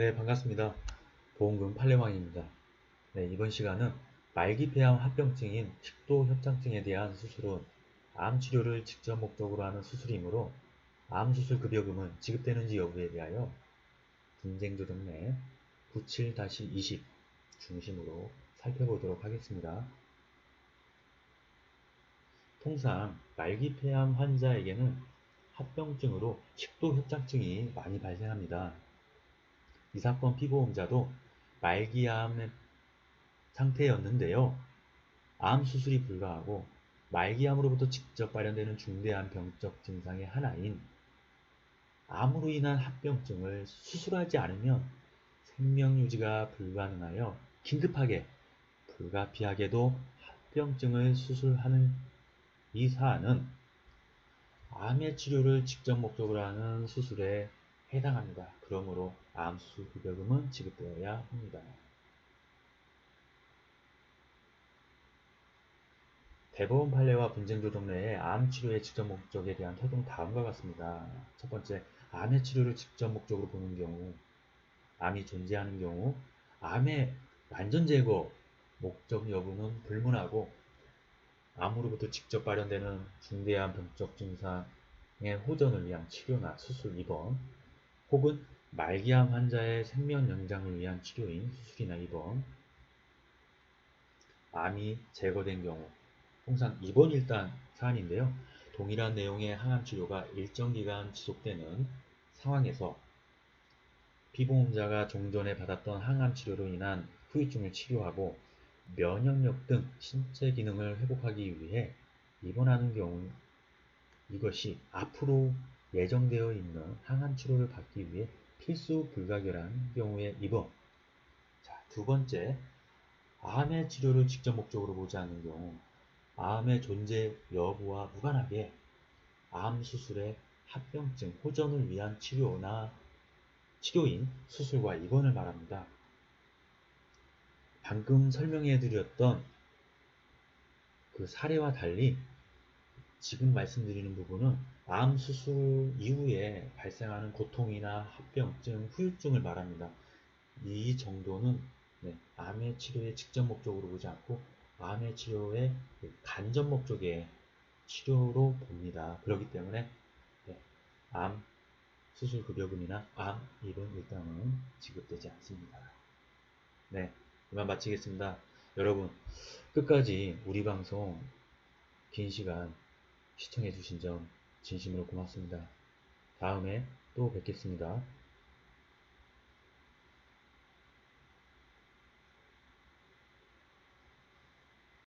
네, 반갑습니다. 보험금 팔례방입니다. 네, 이번 시간은 말기 폐암 합병증인 식도협장증에 대한 수술은 암 치료를 직접 목적으로 하는 수술이므로 암 수술 급여금은 지급되는지 여부에 대하여 분쟁조정 내97-20 중심으로 살펴보도록 하겠습니다. 통상 말기 폐암 환자에게는 합병증으로 식도협장증이 많이 발생합니다. 이 사건 피보험자도 말기암 상태였는데요. 암 수술이 불가하고 말기암으로부터 직접 발현되는 중대한 병적 증상의 하나인 암으로 인한 합병증을 수술하지 않으면 생명 유지가 불가능하여 긴급하게 불가피하게도 합병증을 수술하는 이 사안은 암의 치료를 직접 목적으로 하는 수술에 해당합니다. 그러므로 암수술 급여금은 지급되어야 합니다. 대법원 판례와 분쟁 조정 내에 암 치료의 직접 목적에 대한 태도는 다음과 같습니다. 첫 번째, 암의 치료를 직접 목적으로 보는 경우, 암이 존재하는 경우, 암의 완전 제거 목적 여부는 불문하고, 암으로부터 직접 발현되는 중대한 병적 증상의 호전을 위한 치료나 수술 2번, 혹은 말기암 환자의 생명 연장을 위한 치료인 수술이나 입원, 암이 제거된 경우, 통상 입원 일단 사안인데요. 동일한 내용의 항암 치료가 일정 기간 지속되는 상황에서 피보험자가 종전에 받았던 항암 치료로 인한 후유증을 치료하고 면역력 등 신체 기능을 회복하기 위해 입원하는 경우 이것이 앞으로 예정되어 있는 항암 치료를 받기 위해 필수 불가결한 경우의 입원. 자, 두 번째, 암의 치료를 직접 목적으로 보지 않는 경우, 암의 존재 여부와 무관하게 암 수술의 합병증 호전을 위한 치료나 치료인 수술과 입원을 말합니다. 방금 설명해 드렸던 그 사례와 달리 지금 말씀드리는 부분은 암 수술 이후에 발생하는 고통이나 합병증, 후유증을 말합니다. 이 정도는 네, 암의 치료의 직접 목적으로 보지 않고 암의 치료의 간접 목적의 치료로 봅니다. 그렇기 때문에 네, 암 수술 급여금이나 암 입원 일당은 지급되지 않습니다. 네, 이만 마치겠습니다. 여러분 끝까지 우리 방송 긴 시간 시청해주신 점 진심으로 고맙습니다. 다음에 또 뵙겠습니다.